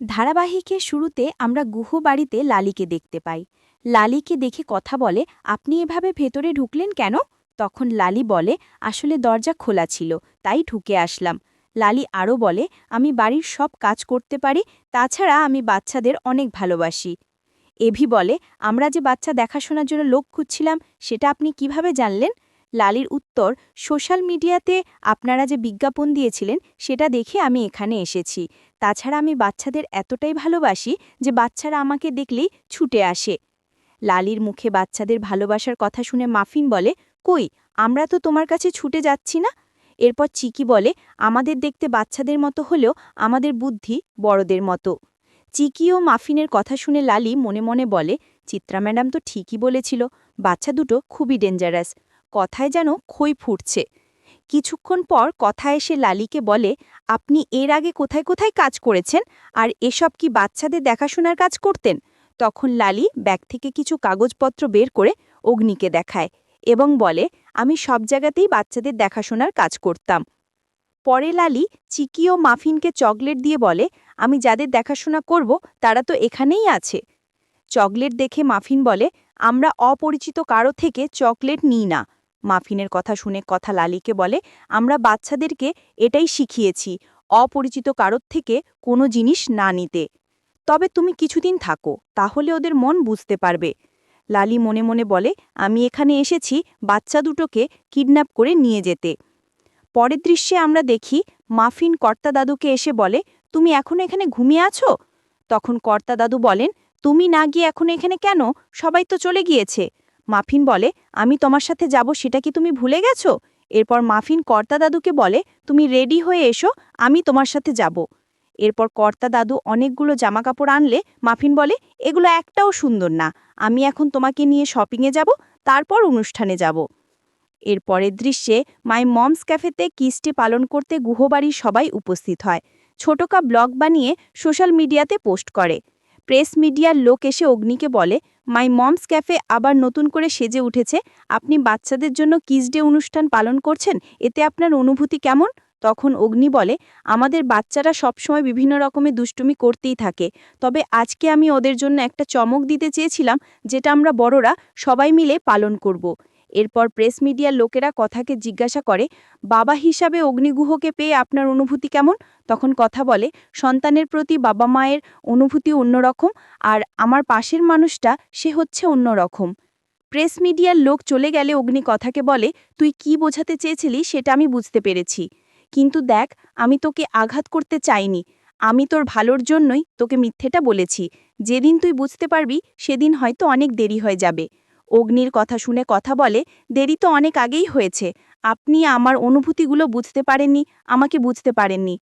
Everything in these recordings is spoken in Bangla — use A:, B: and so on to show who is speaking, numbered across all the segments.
A: ধারাবাহিকের শুরুতে আমরা গুহ বাড়িতে লালিকে দেখতে পাই। লালিকে দেখে কথা বলে, আপনি এভাবে ভেতরে ঢুকলেন কেন? তখন লালি বলে, আসলে দরজা খোলা ছিল, তাই ঢুকে আসলাম। লালি আরও বলে, আমি বাড়ির সব কাজ করতে পারি, তাছাড়া আমি বাচ্চাদের অনেক ভালোবাসি। এভি বলে, আমরা যে বাচ্চা দেখাশোনার জন্য লোক খুঁজছিলাম, সেটা আপনি কীভাবে জানলেন? লালির উত্তর, সোশ্যাল মিডিয়াতে আপনারা যে বিজ্ঞাপন দিয়েছিলেন, সেটা দেখে আমি এখানে এসেছি। তাছাড়া আমি বাচ্চাদের এতটাই ভালোবাসি যে বাচ্চারা আমাকে দেখলেই ছুটে আসে। লালির মুখে বাচ্চাদের ভালোবাসার কথা শুনে মাফিন বলে, কই, আমরা তো তোমার কাছে ছুটে যাচ্ছি না? এরপর চিকি বলে, আমাদের দেখতে বাচ্চাদের মতো হলেও আমাদের বুদ্ধি বড়দের মতো। চিকি ও মাফিনের কথা শুনে লালি মনে মনে বলে, চিত্রা ম্যাডাম তো ঠিকই বলেছিল, বাচ্চা দুটো খুবই ডেঞ্জারাস। কথায় যেন খই ফুটছে। কিছুক্ষণ পর কথা এসে লালিকে বলে, আপনি এর আগে কোথায় কোথায় কাজ করেছেন? আর এসব কি বাচ্চাদের দেখাশোনার কাজ করতেন? তখন লালি ব্যাগ থেকে কিছু কাগজপত্র বের করে অগ্নিকে দেখায় এবং বলে, আমি সব জায়গাতেই বাচ্চাদের দেখাশোনার কাজ করতাম। পরে লালি চিকি ও মাফিনকে চকলেট দিয়ে বলে, আমি যাদের দেখাশোনা করব, তারা তো এখানেই আছে। চকলেট দেখে মাফিন বলে, আমরা অপরিচিত কারও থেকে চকলেট নিই না। মাফিনের কথা শুনে কথা লালিকে বলে, আমরা বাচ্চাদেরকে এটাই শিখিয়েছি, অপরিচিত কারোর থেকে কোনো জিনিস না নিতে। তবে তুমি কিছুদিন থাকো, তাহলে ওদের মন বুঝতে পারবে। লালি মনে মনে বলে, আমি এখানে এসেছি বাচ্চা দুটোকে কিডন্যাপ করে নিয়ে যেতে। পরের দৃশ্যে আমরা দেখি মাফিন কর্তা দাদুকে এসে বলে, তুমি এখন এখানে ঘুমিয়ে আছো? তখন কর্তা দাদু বলেন, তুমি না গিয়ে এখন এখানে কেন? সবাই তো চলে গিয়েছে। মাফিন বলে, আমি তোমার সাথে যাব, সেটা কি তুমি ভুলে গেছো? এরপর মাফিন কর্তা দাদুকে বলে, তুমি রেডি হয়ে এসো, আমি তোমার সাথে যাব। এরপর কর্তা দাদু অনেকগুলো জামাকাপড় আনলে, মাফিন বলে, এগুলো একটাও সুন্দর না, আমি এখন তোমাকে নিয়ে শপিংয়ে যাব, তারপর অনুষ্ঠানে যাব। এর পরের দৃশ্যে মাই মমস ক্যাফেতে কিস্টি পালন করতে গুহবাড়ির সবাই উপস্থিত হয়। ছোটকা ব্লগ বানিয়ে সোশ্যাল মিডিয়াতে পোস্ট করে। প্রেস মিডিয়ার লোক এসে অগ্নিকে বলে, মাই মমস ক্যাফে আবার নতুন করে সেজে উঠেছে। আপনি বাচ্চাদের জন্য কিস ডে অনুষ্ঠান পালন করছেন? এতে আপনার অনুভূতি কেমন? তখন অগ্নি বলে, আমাদের বাচ্চারা সবসময় বিভিন্ন রকমের দুষ্টুমি করতেই থাকে। তবে আজকে আমি ওদের জন্য একটা চমক দিতে চেয়েছিলাম, যেটা আমরা বড়রা সবাই মিলে পালন করব। এরপর প্রেস মিডিয়ার লোকেরা কথাকে জিজ্ঞাসা করে, বাবা হিসাবে অগ্নিগুহকে পেয়ে আপনার অনুভূতি কেমন? তখন কথা বলে, সন্তানের প্রতি বাবা মায়ের অনুভূতি অন্যরকম আর আমার পাশের মানুষটা, সে হচ্ছে অন্যরকম। প্রেস মিডিয়ার লোক চলে গেলে অগ্নি কথাকে বলে, তুই কি বোঝাতে চেয়েছিলি সেটা আমি বুঝতে পেরেছি। কিন্তু দেখ, আমি তোকে আঘাত করতে চাইনি। আমি তোর ভালোর জন্যই তোকে মিথ্যেটা বলেছি। যেদিন তুই বুঝতে পারবি, সেদিন হয়তো অনেক দেরি হয়ে যাবে। অগ্নির কথা শুনে কথা বলে, দেরি তো অনেক আগেই হয়েছে। আপনি আমার অনুভূতিগুলো বুঝতে পারেননি, আমাকে বুঝতে পারেননি।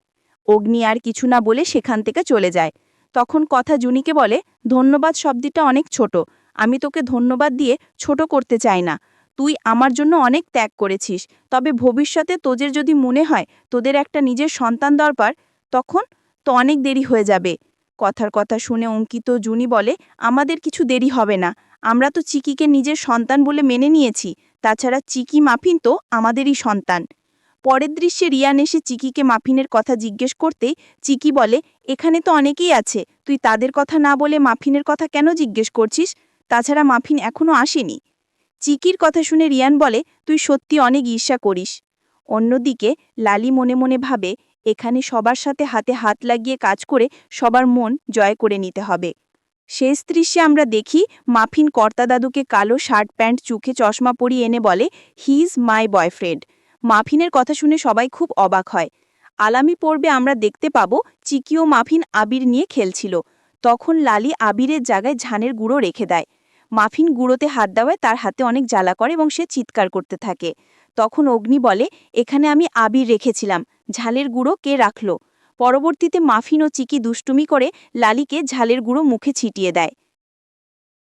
A: অগ্নি আর কিছু না বলে সেখান থেকে চলে যায়। তখন কথা জুনিকে বলে, ধন্যবাদ, শব্দটা অনেক ছোট। আমি তোকে ধন্যবাদ দিয়ে ছোট করতে চাই না। তুই আমার জন্য অনেক ত্যাগ করেছিস। তবে ভবিষ্যতে তোদের যদি মনে হয় তোদের একটা নিজের সন্তান দরকার, তখন তো অনেক দেরি হয়ে যাবে। কথার কথা শুনে অঙ্কিত জুনি বলে, আমাদের কিছু দেরি হবে না। আমরা তো চিকিকে নিজের সন্তান বলে মেনে নিয়েছি। তাছাড়া চিকি মাফিন তো আমাদেরই সন্তান। পরের দৃশ্যে রিয়ান এসে চিকিকে মাফিনের কথা জিজ্ঞেস করতেই চিকি বলে, এখানে তো অনেকেই আছে। তুই তাদের কথা না বলে মাফিনের কথা কেন জিজ্ঞেস করছিস? তাছাড়া মাফিন এখনও আসেনি। চিকির কথা শুনে রিয়ান বলে, তুই সত্যি অনেক ঈর্ষা করিস। অন্যদিকে লালি মনে মনে ভাবে এখানে সবার সাথে হাতে হাত লাগিয়ে কাজ করে সবার মন জয় করে নিতে হবে। শেষ দৃশ্যে আমরা দেখি মাফিন কর্তা দাদুকে কালো শার্ট প্যান্ট চুখে চশমা পরিয়ে এনে বলে হি ইজ মাই বয়ফ্রেন্ড মাফিনের কথা শুনে সবাই খুব অবাক হয়। আলামি পর্বে আমরা দেখতে পাব চিকিও মাফিন আবির নিয়ে খেলছিল। তখন লালি আবিরের জায়গায় ঝানের গুঁড়ো রেখে দেয়। মাফিন গুঁড়োতে হাত দেওয়ায় তার হাতে অনেক জ্বালা করে এবং সে চিৎকার করতে থাকে। তখন অগ্নি বলে, এখানে আমি আবির রেখেছিলাম। ঝালের গুঁড়ো কে রাখল? পরবর্তীতে মাফিন ও চিকি দুষ্টুমি করে লালিকে ঝালের গুঁড়ো মুখে ছিটিয়ে দেয়।